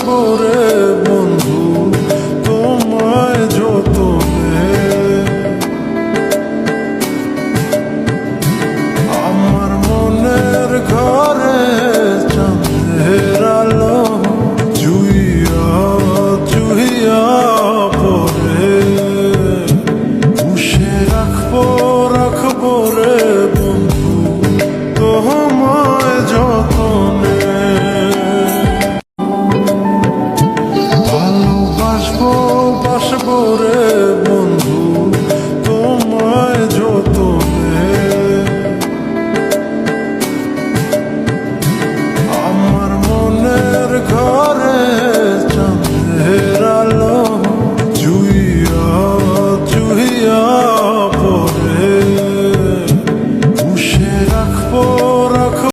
যাব রে বন্ধু তোমায় যতনে। আমার মনের ঘরে চাঁদের আলো চুইয়া চুইয়া পরে পুষে রাখব